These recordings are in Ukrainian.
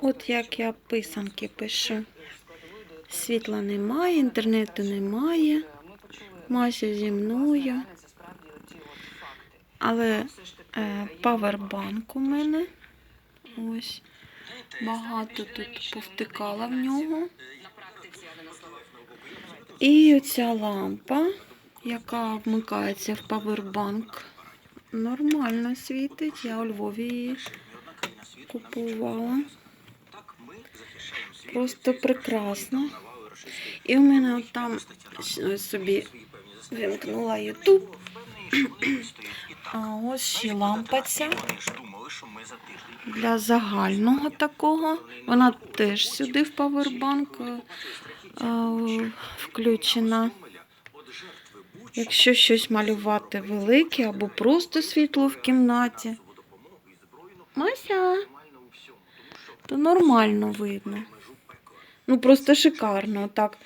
От як я писанки пишу. Світла немає, інтернету немає. Мася зі мною. Але е, павербанк у мене. Ось. Багато тут повтикала в нього. І оця лампа, яка вмикається в павербанк, нормально світить. Я у Львові її купувала. Просто прекрасно. І в мене от там собі вимкнула YouTube. А ось ще лампа ця для загального такого. Вона теж сюди в павербанк е, е, включена. Якщо щось малювати велике або просто світло в кімнаті. Мася, то нормально видно. Ну просто шикарно. Так,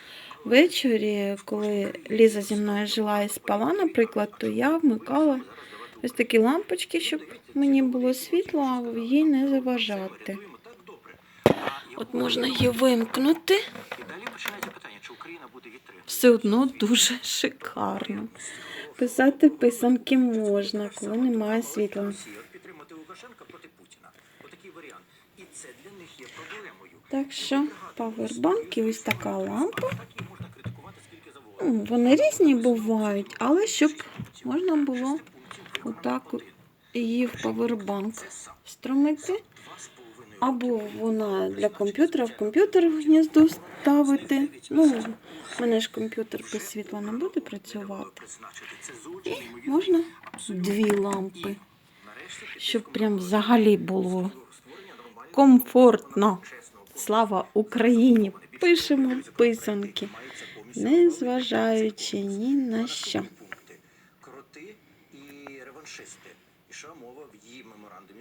ввечері, коли Ліза зі мною жила і спала, наприклад, то я вмикала ось такі лампочки, щоб мені було світло, а їй не заважати. От можна її вимкнути. Все одно дуже шикарно. Писати писанки можна, коли немає світла. Підтримати Лукашенка проти Путіна. Отакий варіант. І це для них є проблемою. Так що павербанк і ось така лампа. Вони різні бувають, але щоб можна було отак її в павербанк струмити. Або вона для комп'ютера в комп'ютер в гніздо ставити. Ну, в мене ж комп'ютер без світла не буде працювати. І можна дві лампи, щоб прям взагалі було комфортно. Слава Україні! Пишемо писанки, не зважаючи ні на що. Кроти і реваншисти. І мова в її меморандумі,